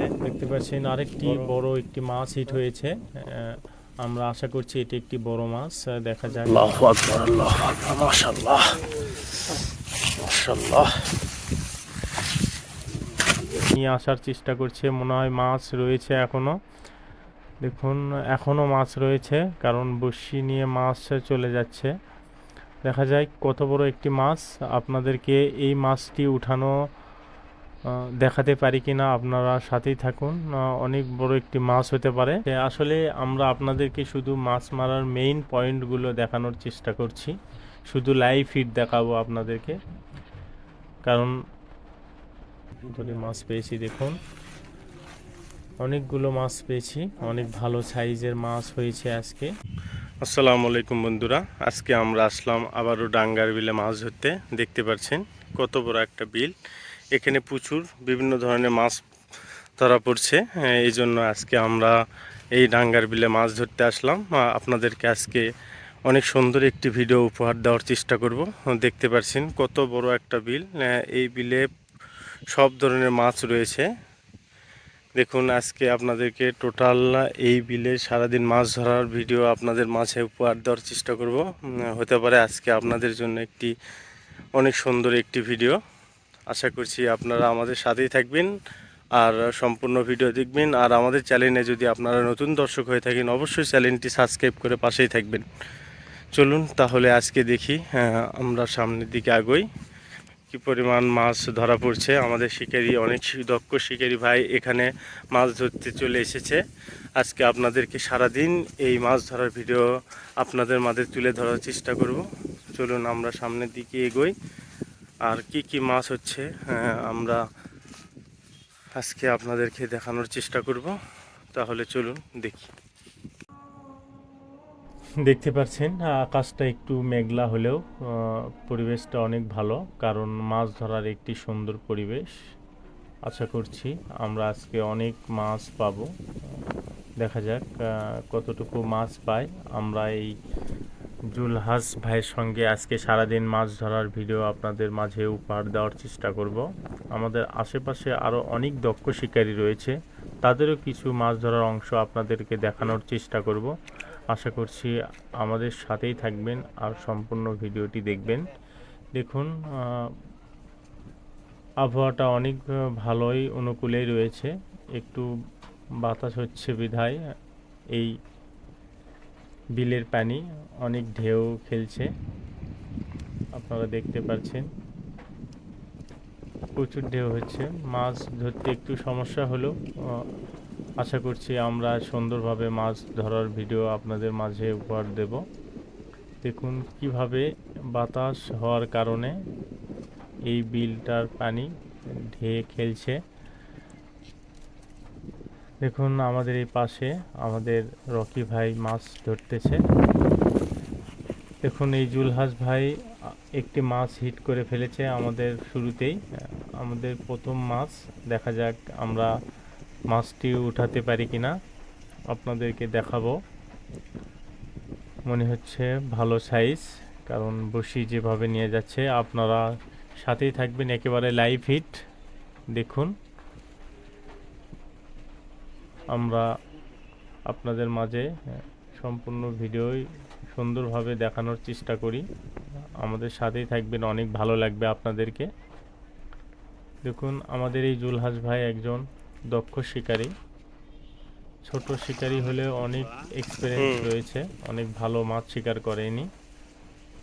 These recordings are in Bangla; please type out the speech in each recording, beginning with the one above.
হয়েছে দেখতে পাচ্ছেন আরেকটি বড়। একটি মাছ হিট হয়েছে। আমরা আশা করছি এটি একটি বড় মাছ দেখা যাক। আল্লাহু আকবার আল্লাহু আকবার মাশাআল্লাহ। মাশাআল্লাহ। নিয়ে আসার চেষ্টা করছে মনে হয় মাছ রয়েছে এখনও। দেখুন এখনও মাছ রয়েছে কারণ বড়শি নিয়ে মাছ চলে যাচ্ছে। দেখা যায় কত বড় একটি মাছ। আপনাদেরকে এই মাছটি উঠানো দেখাতে পারি কিনা আপনারা সাথেই থাকুন। অনেক বড় একটি মাছ হতে পারে। আসলে আমরা আপনাদেরকে শুধু মাছ মারার মেইন পয়েন্টগুলো দেখানোর চেষ্টা করছি। শুধু লাইভ ফিড দেখাবো আপনাদেরকে। কারণ মাছ পেয়েছি, দেখুন। অনেকগুলো মাছ পেয়েছি। অনেক ভালো সাইজের মাছ হয়েছে আজকে। আসসালামু আলাইকুম বন্ধুরা। আজকে আমরা আসলাম আবারও ডাঙ্গার বিলে মাছ ধরতে। দেখতে পাচ্ছেন কত বড় একটা বিল। এখানে প্রচুর বিভিন্ন ধরনের মাছ ধরা পড়ছে। হ্যাঁ, এই জন্য আজকে আমরা এই ডাঙ্গার বিলে মাছ ধরতে আসলাম। আপনাদেরকে আজকে অনেক সুন্দর একটি ভিডিও উপহার দেওয়ার চেষ্টা করব। দেখতে পাচ্ছেন কত বড় একটা বিল। এই বিলে সব ধরনের মাছ রয়েছে। দেখুন আজকে আপনাদেরকে টোটাল এই বিলে সারাদিন মাছ ধরার ভিডিও আপনাদের মাছে উপহার দেওয়ার চেষ্টা করব। হতে পারে আজকে আপনাদের জন্য একটি অনেক সুন্দর একটি ভিডিও। আশা করছি আপনারা আমাদের সাথেই থাকবেন আর সম্পূর্ণ ভিডিও দেখবেন। আর আমাদের চ্যানেলে যদি আপনারা নতুন দর্শক হয়ে থাকেন অবশ্যই চ্যানেলটি সাবস্ক্রাইব করে পাশেই থাকবেন। চলুন তাহলে আজকে দেখি আহ, আমরা সামনের দিকে আগই। কি পরিমাণ মাছ ধরা পড়ছে। আমাদের শিকারী অনেক দক্ষ শিকারী ভাই এখানে মাছ ধরতে চলে এসেছে। আজকে আপনাদেরকে সারাদিন এই মাছ ধরার ভিডিও আপনাদের মাঝে তুলে ধরার চেষ্টা করব। চলুন আমরা সামনের দিকে এগোই। আর কি কি মাছ হচ্ছে আমরা আজকে আপনাদেরকে দেখানোর চেষ্টা করব। তাহলে চলুন, দেখি। দেখতে পাচ্ছেন, আকাশটা একটু মেঘলা হলেও পরিবেশটা অনেক ভালো, কারণ মাছ ধরার একটি সুন্দর পরিবেশ আশা করছি আমরা আজকে অনেক মাছ পাব। দেখা যাক কতটুকু মাছ পাই। আমরা এই জুলহাস ভাইয়ের সঙ্গে আজকে সারাদিন মাছ ধরার ভিডিও আপনাদের মাঝে উপহার দেওয়ার চেষ্টা করব। আমাদের আশেপাশে আরও অনেক দক্ষ শিকারী রয়েছে। তাদেরও কিছু মাছ ধরার অংশ আপনাদেরকে দেখানোর চেষ্টা করব। আশা করছি আমাদের সাথেই থাকবেন আর সম্পূর্ণ ভিডিওটি দেখবেন। দেখুন আবহাওয়াটা অনেক ভালোই অনুকূলেই রয়েছে। একটু বাতাস হচ্ছে বিধায় এই বিলের পানি অনেক ঢেউ খেলছে। আপনারা দেখতে পাচ্ছেন। প্রচুর ঢেউ হচ্ছে। মাছ ধরতে একটু সমস্যা আহ, আশা করছি আমরা সুন্দরভাবে মাছ ধরার ভিডিও আপনাদের মাঝে উপহার দেব। দেখুন কীভাবে বাতাস হওয়ার কারণে এই বিলটার পানি ঢেয়ে খেলছে। দেখুন, আমাদের এই পাশে আমাদের রকি ভাই মাছ ধরতেছে। দেখুন, এই জুলহাস ভাই একটি মাছ হিট করে ফেলেছে আমাদের শুরুতেই। আমাদের প্রথম মাছ, দেখা যাক আমরা মাছটি উঠাতে পারি কি না। আপনাদেরকে দেখাবো। মনে হচ্ছে ভালো সাইজ, কারণ বসি যেভাবে নিয়ে যাচ্ছে, আপনারা সাথেই থাকবেন, একেবারে লাইভ হিট। দেখুন। আমরা আপনাদের মাঝে সম্পূর্ণ ভিডিওই সুন্দরভাবে দেখানোর চেষ্টা করি। আমাদের সাথেই থাকবেন অনেক ভালো লাগবে আপনাদেরকে। দেখুন আমাদের এই জুলহাস ভাই একজন দক্ষ শিকারী। ছোট শিকারী হলেও অনেক এক্সপিরিয়েন্স রয়েছে অনেক ভালো মাছ শিকার করেনি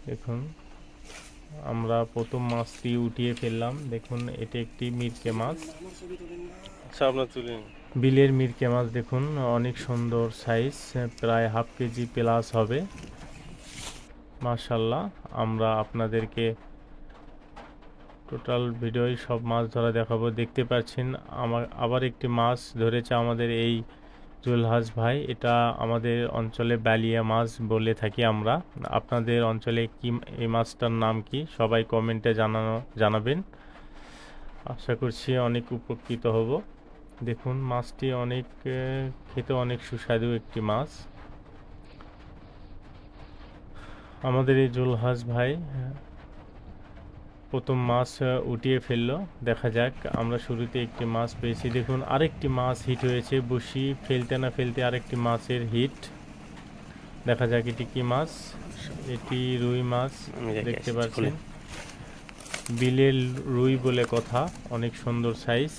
দেখুন আমরা প্রথম মাছটি উঠিয়ে ফেললাম। দেখুন এটি একটি মিরকে মাছ। আচ্ছা আপনার তুলে। বিলের মিরকে মাছ দেখুন, অনেক সুন্দর সাইজ প্রায় হাফ কেজি প্লাস হবে। মাশাল্লাহ আমরা আপনাদেরকে টোটাল ভিডিওয় সব মাছ ধরা দেখাবো। দেখতে পাচ্ছেন আমার আবার একটি মাছ ধরেছে আমাদের এই জুলহাস ভাই। এটা আমাদের অঞ্চলে বালিয়া মাছ বলে থাকি আমরা। আপনাদের অঞ্চলে কি এই মাছটার নাম কি? সবাই কমেন্টে জানানো, জানাবেন। আশা করছি অনেক উপকৃত হব। দেখুন মাছটি অনেক খেতে অনেক সুস্বাদু একটি মাছ। আমাদের এই জুলহাস ভাই প্রথম মাছ উঠিয়ে ফেলল। দেখা যাক আমরা শুরুতে একটি মাছ পেয়েছি। দেখুন আরেকটি মাছ হিট হয়েছে। বসি ফেলতে না ফেলতে আরেকটি মাছের হিট। দেখা যাক এটি কি মাছ। এটি রুই মাছ দেখতে পাচ্ছেন। বিলের রুই বলে কথা অনেক সুন্দর সাইজ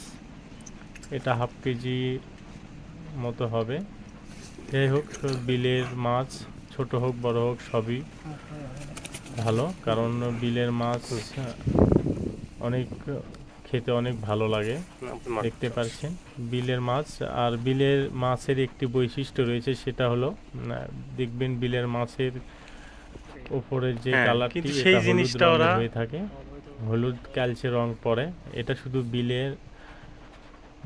এটা হাফ কেজি মতো হবে। যাই হোক বিলের মাছ ছোট হোক বড় হোক সবই ভালো। কারণ বিলের মাছ অনেক খেতে অনেক ভালো লাগে। দেখতে পাচ্ছেন বিলের মাছ আর বিলের মাছের একটি বৈশিষ্ট্য রয়েছে সেটা হলো দেখবেন বিলের মাছের উপরে যে হ্যাঁ, কালারটি সেই জিনিসটা ওরা- হয়ে থাকে। হলুদ কালচে রং পড়ে এটা শুধু বিলের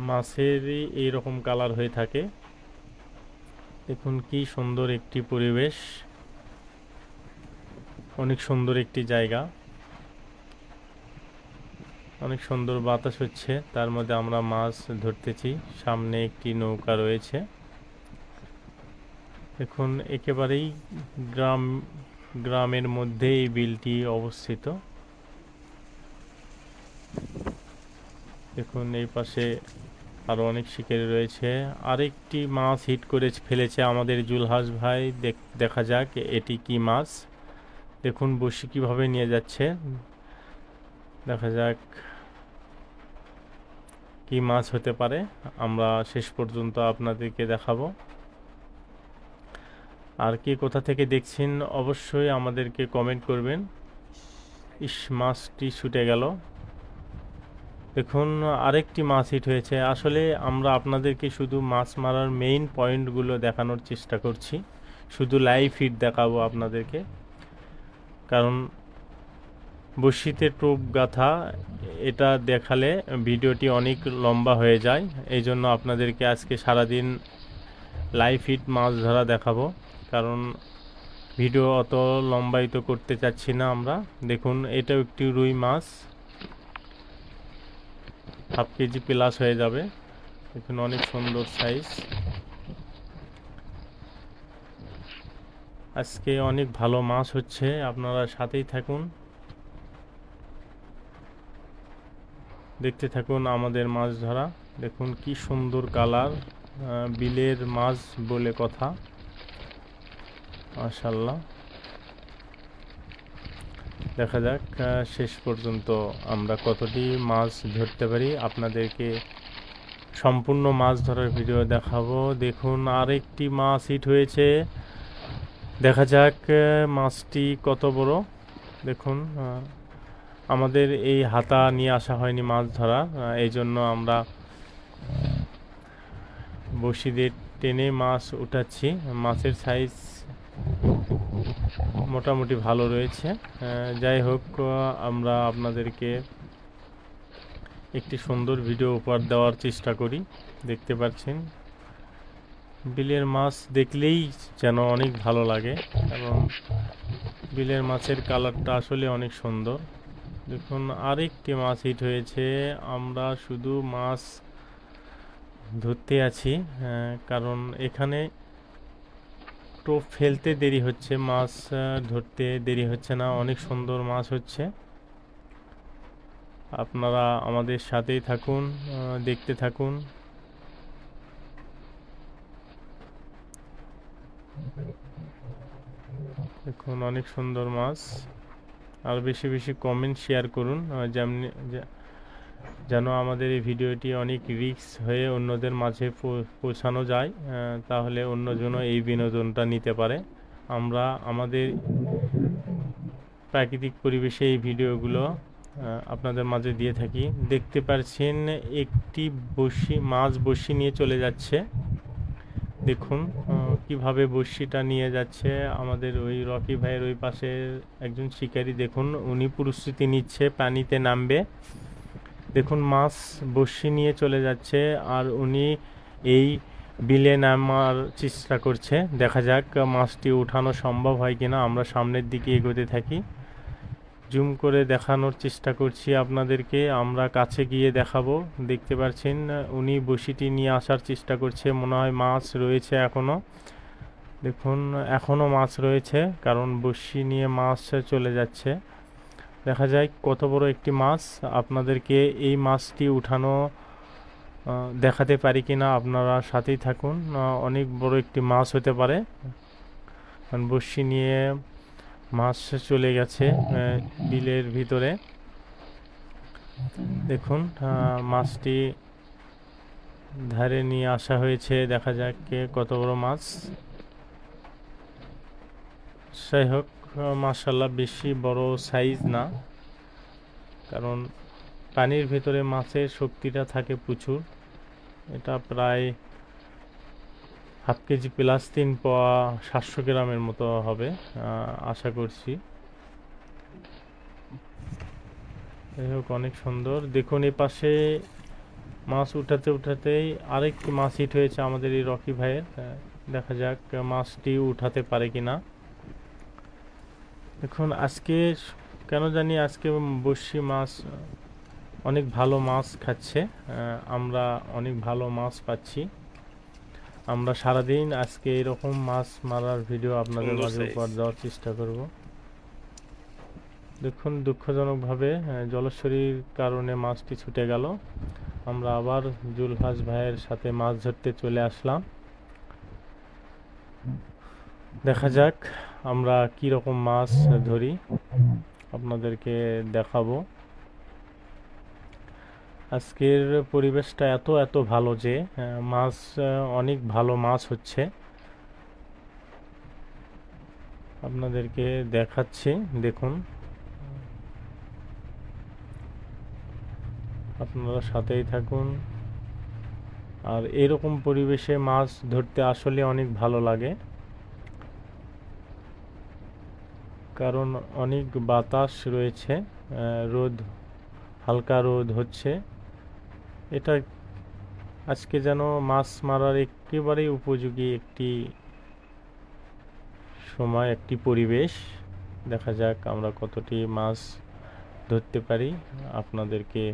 মাছেরই এইরকম কালার হয়ে থাকে। দেখুন কি সুন্দর একটি পরিবেশ। অনেক সুন্দর একটি জায়গা। অনেক সুন্দর বাতাস হচ্ছে। তার মধ্যে আমরা মাছ ধরতেছি। সামনে একটি নৌকা রয়েছে। দেখুন, একেবারেই গ্রাম, গ্রামের মধ্যে এই বিলটি অবস্থিত। দেখুন, এই পাশে আরও অনেক শিকারি রয়েছে। আরেকটি মাছ হিট করে ফেলেছে আমাদের জুলহাস ভাই। দেখা যাক এটি কি মাছ। দেখুন বসি কীভাবে নিয়ে যাচ্ছে। দেখা যাক কি মাছ হতে পারে। আমরা শেষ পর্যন্ত আপনাদেরকে দেখাবো। আর কে কোথা থেকে দেখছেন অবশ্যই আমাদেরকে কমেন্ট করবেন। ইস, মাছটি ছুটে গেল। দেখুন, আরেকটি মাছ হিট হয়েছে। আসলে আমরা আপনাদেরকে শুধু মাছ মারার মেইন পয়েন্টগুলো দেখানোর চেষ্টা করছি। শুধু লাইভ হিট দেখাবো আপনাদেরকে। কারণ বড়শিতে টোপ গাথা, এটা দেখালে ভিডিওটি অনেক লম্বা হয়ে যায়। এই জন্য আপনাদেরকে আজকে সারাদিন লাইভ হিট মাছ ধরা দেখাবো। কারণ ভিডিও অত লম্বায়িত করতে চাচ্ছি না আমরা। দেখুন, এটাও একটি রুই মাছ। হাফ কেজি প্লাস হয়ে যাবে। দেখুন অনেক সুন্দর সাইজ আজকে অনেক ভালো মাছ হচ্ছে, আপনারা সাথেই থাকুন। দেখতে থাকুন আমাদের মাছ ধরা। দেখুন কি সুন্দর কালার বিলের মাছ বলে কথা। মাশাল্লাহ দেখা যাক শেষ পর্যন্ত আমরা কতটি মাছ ধরতে পারি। আপনাদেরকে সম্পূর্ণ মাছ ধরার ভিডিও দেখাবো। দেখুন, আরেকটি মাছ হিট হয়েছে। দেখা যাক মাছটি কত বড়। দেখুন আমাদের এই হাতা নিয়ে আসা হয়নি মাছ ধরা। এই জন্য আমরা বসি দিয়ে টেনে মাছ উঠাচ্ছি। মাছের সাইজ মোটামুটি ভালো রয়েছে। যাই হোক আমরা আপনাদেরকে একটি সুন্দর ভিডিও উপহার দেওয়ার চেষ্টা করি। দেখতে পাচ্ছেন, বিলের মাছ দেখলেই যেন অনেক ভালো লাগে এবং বিলের মাছের কালারটা আসলে অনেক সুন্দর। দেখুন, আরেকটি মাছ হিট হয়েছে। আমরা শুধু মাছ ধরতে আছি কারণ এখানে টোপ ফেলতে দেরি হচ্ছে, মাছ ধরতে দেরি হচ্ছে না, অনেক সুন্দর মাছ হচ্ছে। আপনারা আমাদের সাথেই থাকুন দেখতে থাকুন। দেখুন, অনেক সুন্দর মাছ। আর বেশি বেশি কমেন্ট শেয়ার করুন যেমনি যেন আমাদের এই ভিডিওটি অনেক রিস্ক হয়ে অন্যদের মাঝে পৌঁছানো যায় তাহলে অন্যজনও এই বিনোদনটা নিতে পারে। আমরা আমাদের প্রাকৃতিক পরিবেশে এই ভিডিওগুলো আপনাদের মাঝে দিয়ে থাকি। দেখতে পাচ্ছেন একটি বসি, মাছ বসি নিয়ে চলে যাচ্ছে। দেখুন কীভাবে বড়শিটা নিয়ে যাচ্ছে। আমাদের ওই রকি ভাইয়ের ওই পাশে একজন শিকারী, দেখুন, উনি প্রস্তুতি নিচ্ছে, পানিতে নামবে। দেখুন মাছ বড়শি নিয়ে চলে যাচ্ছে আর উনি এই বিলে নামার চেষ্টা করছে। দেখা যাক মাছটি উঠানো সম্ভব হয় কিনা। আমরা সামনের দিকে এগোতে থাকি। জুম করে দেখানোর চেষ্টা করছি আপনাদেরকে। আমরা কাছে গিয়ে দেখাবো। দেখতে পাচ্ছেন, উনি বসিটি নিয়ে আসার চেষ্টা করছে। মনে হয় মাছ রয়েছে এখনও। দেখুন, এখনও মাছ রয়েছে, কারণ বসি নিয়ে মাছ চলে যাচ্ছে। দেখা যায় কত বড় একটি মাছ। আপনাদেরকে এই মাছটি উঠানো দেখাতে পারি কি না আপনারা সাথেই থাকুন। অনেক বড় একটি মাছ হতে পারে। বড়শি নিয়ে মাছ চলে গেছে বিলের ভিতরে। দেখুন মাছটি ধারে নিয়ে আসা হয়েছে। দেখা যাক কে কত বড় মাছ। যাই হোক মাসাল্লাহ বেশি বড় সাইজ না। কারণ পানির ভিতরে মাছের শক্তিটা থাকে প্রচুর। এটা প্রায় হাফ কেজি প্লাস তিন পোয়া সাতশো গ্রামের মতো হবে আশা করছি। যাই হোক, অনেক সুন্দর। দেখুন এই পাশে মাছ উঠাতে উঠাতেই আরেকটি মাছ হিট হয়েছে আমাদের এই রকি ভাইয়ের। দেখা যাক, মাছটি উঠাতে পারে কিনা। দেখুন আজকে কেন জানি আজকে বসি মাছ অনেক ভালো মাছ খাচ্ছে আমরা অনেক ভালো মাছ পাচ্ছি। আমরা সারাদিন আজকে এরকম মাছ মারার ভিডিও আপনাদের মাঝে। উপহার দেওয়ার চেষ্টা করব। দেখুন দুঃখজনকভাবে জলস্বরীর কারণে মাছটি ছুটে গেল। আমরা আবার জুলহাস ভাইয়ের সাথে মাছ ধরতে চলে আসলাম। দেখা যাক আমরা কি রকম মাছ ধরি। আপনাদেরকে দেখাবো। আজকের পরিবেশটা এত এত ভালো যে মাছ অনেক ভালো মাছ হচ্ছে। আপনাদেরকে দেখাচ্ছি, দেখুন। আপনারা সাথেই থাকুন। আর এরকম পরিবেশে মাছ ধরতে আসলে অনেক ভালো লাগে। কারণ অনেক বাতাস রয়েছে রোদ হালকা রোদ হচ্ছে। এটা আজকে যেন মাছ মারার একেবারেই উপযোগী একটি সময় একটি পরিবেশ। দেখা যাক আমরা কতটি মাছ ধরতে পারি। আপনাদেরকে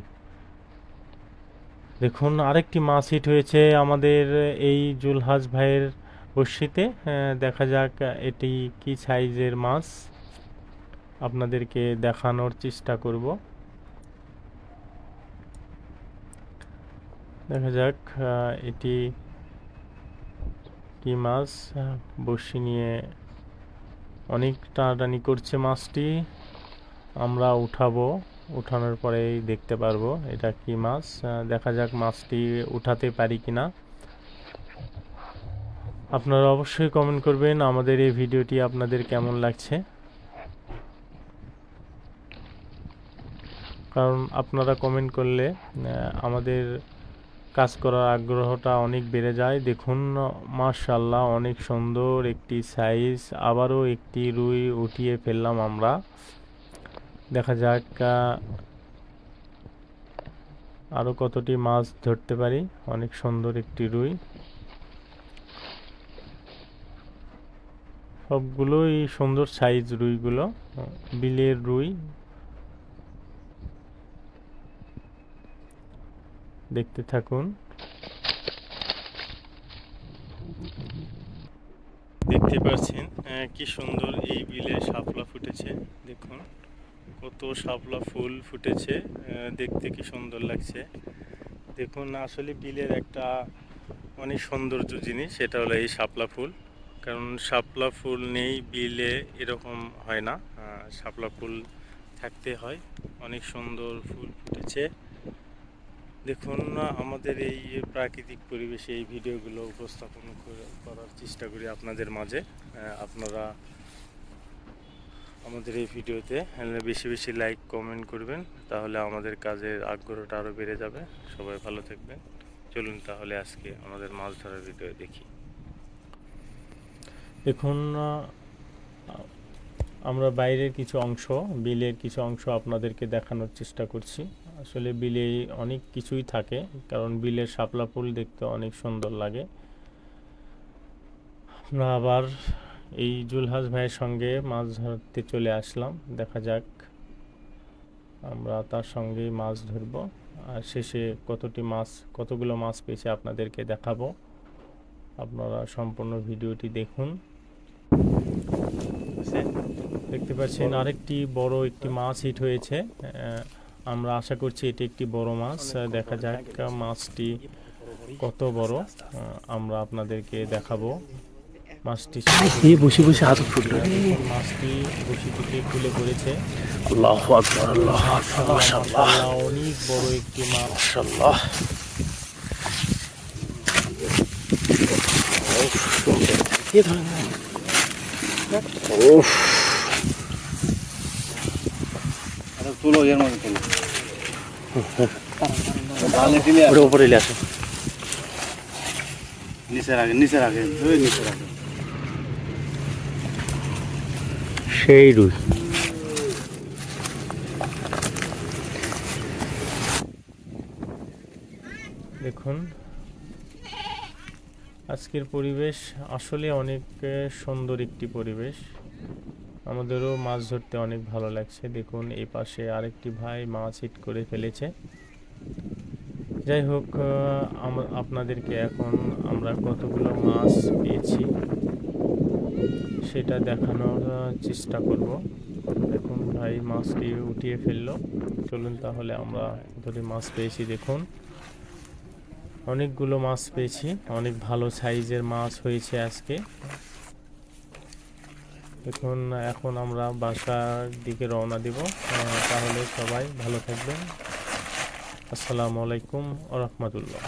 দেখুন আরেকটি মাছ হিট হয়েছে আমাদের এই জুলহাজ ভাইয়ের আহ, দেখা যাক এটি কি সাইজের মাছ। আপনাদেরকে দেখানোর চেষ্টা করব। দেখা যাক এটি কি মাছ? বড়শি নিয়ে অনেক টানাটানি করছে মাছটি। আমরা উঠাবো। উঠানোর পরেই দেখতে পারব এটা কি মাছ। দেখা যাক মাছটি উঠাতে পারি কিনা। আপনারা অবশ্যই কমেন্ট করবেন আমাদের এই ভিডিওটি আপনাদের কেমন লাগছে। কারণ আপনারা কমেন্ট করলে আমাদের কাজ করার আগ্রহটা অনেক বেড়ে যায়। দেখুন মাশাল্লাহ অনেক সুন্দর একটি সাইজ আবারও একটি রুই উঠিয়ে ফেললাম আমরা। দেখা যাক আরও কতটি মাছ ধরতে পারি। অনেক সুন্দর একটি রুই। সবগুলোই সুন্দর সাইজ রুইগুলো, বিলের রুই। দেখতে থাকুন। দেখতে পাচ্ছেন কি সুন্দর এই বিলে শাপলা ফুটেছে, দেখুন। কত শাপলা ফুল ফুটেছে দেখতে কি সুন্দর লাগছে। দেখুন, আসলে বিলের একটা অনেক সৌন্দর্য জিনিস, সেটা হলো এই শাপলা ফুল। কারণ শাপলা ফুল নেই, বিলে এরকম হয় না। শাপলা ফুল থাকতে হয়। অনেক সুন্দর ফুল ফুটেছে। দেখুন, আমাদের এই প্রাকৃতিক পরিবেশে এই ভিডিওগুলো উপস্থাপন করে- করার চেষ্টা করি আপনাদের মাঝে। আপনারা আমাদের এই ভিডিওতে বেশি বেশি লাইক কমেন্ট করবেন, তাহলে আমাদের কাজের আগ্রহটা আরও বেড়ে যাবে। সবাই ভালো থাকবেন। চলুন তাহলে আজকে আমাদের মাছ ধরার ভিডিও দেখি। দেখুন আমরা বাইরের কিছু অংশ, বিলের কিছু অংশ আপনাদেরকে দেখানোর চেষ্টা করছি। আসলে বিলে অনেক কিছুই থাকে কারণ বিলের শাপলা ফুল দেখতে অনেক সুন্দর লাগে। আমরা আবার এই জুলহাজ ভাইয়ের সঙ্গে মাছ ধরতে চলে আসলাম দেখা যাক। আমরা তার সঙ্গেই মাছ ধরব। আর শেষে কতটি মাছ কতগুলো মাছ পেয়েছে আপনাদেরকে দেখাবো। আপনারা সম্পূর্ণ ভিডিওটি দেখুন। দেখতে পাচ্ছেন আরেকটি বড় একটি মাছ হিট হয়েছে আমরা আশা করছি এটি একটি বড় মাছ। দেখা যাক মাছটি কত বড়। আমরা আপনাদেরকে দেখাবো। মাছটি এই বসে বসে হাত ফুটলো মাছটি বসি থেকে খুলে পড়েছে। আল্লাহ আকবর আল্লাহ মাশাআল্লাহ, অনেক বড় একটি মাছ। উফ। তুলো এর মধ্যে তুলো। ওটা উপরে এলে আসে। নিচে রাখে নিচে রাখে নিচে রাখে সেই রুই। দেখুন আজকের পরিবেশ আসলে অনেক সুন্দর একটি পরিবেশ। আমাদেরও মাছ ধরতে অনেক ভালো লাগছে। দেখুন, এই পাশে আরেকটি ভাই মাছ হিট করে ফেলেছে। যাই হোক আপনাদেরকে এখন আমরা কতগুলো মাছ পেয়েছি সেটা দেখানোর চেষ্টা করব। দেখুন, ভাই মাছটি উঠিয়ে ফেলল। চলুন তাহলে আমরা ধরে মাছ পেয়েছি, দেখুন। অনেকগুলো মাছ পেয়েছি। অনেক ভালো সাইজের মাছ হয়েছে আজকে। দেখুন এখন আমরা বাসার দিকে রওনা দিব। তাহলে সবাই ভালো থাকবেন। আসসালামু আলাইকুম আ রহমতুল্লাহ।